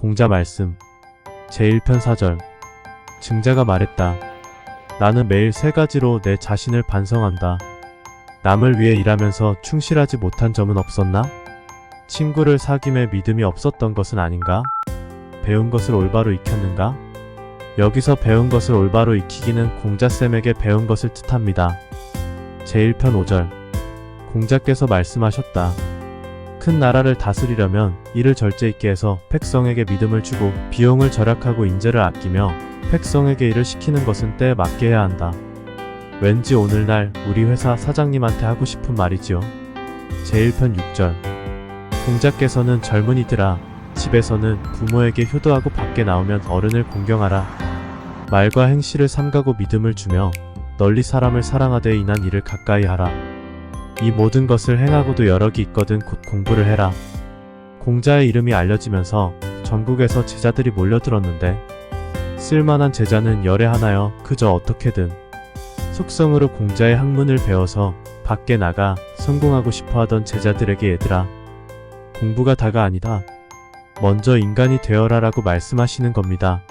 공자 말씀. 제1편 4절. 증자가 말했다. 나는 매일 세 가지로 내 자신을 반성한다. 남을 위해 일하면서 충실하지 못한 점은 없었나? 친구를 사귐에 믿음이 없었던 것은 아닌가? 배운 것을 올바로 익혔는가? 여기서 배운 것을 올바로 익히기는 공자쌤에게 배운 것을 뜻합니다. 제1편 5절. 공자께서 말씀하셨다. 큰 나라를 다스리려면 이를 절제 있게 해서 백성에게 믿음을 주고 비용을 절약하고 인재를 아끼며 백성에게 일을 시키는 것은 때에 맞게 해야 한다. 왠지 오늘날 우리 회사 사장님한테 하고 싶은 말이지요. 제1편 6절. 공자께서는 젊은이들아, 집에서는 부모에게 효도하고 밖에 나오면 어른을 공경하라. 말과 행실을 삼가고 믿음을 주며 널리 사람을 사랑하되 인한 일을 가까이 하라. 이 모든 것을 행하고도 여력이 있거든 곧 공부를 해라. 공자의 이름이 알려지면서 전국에서 제자들이 몰려들었는데 쓸만한 제자는 열에 하나여 그저 어떻게든 속성으로 공자의 학문을 배워서 밖에 나가 성공하고 싶어 하던 제자들에게 얘들아 공부가 다가 아니다. 먼저 인간이 되어라 라고 말씀하시는 겁니다.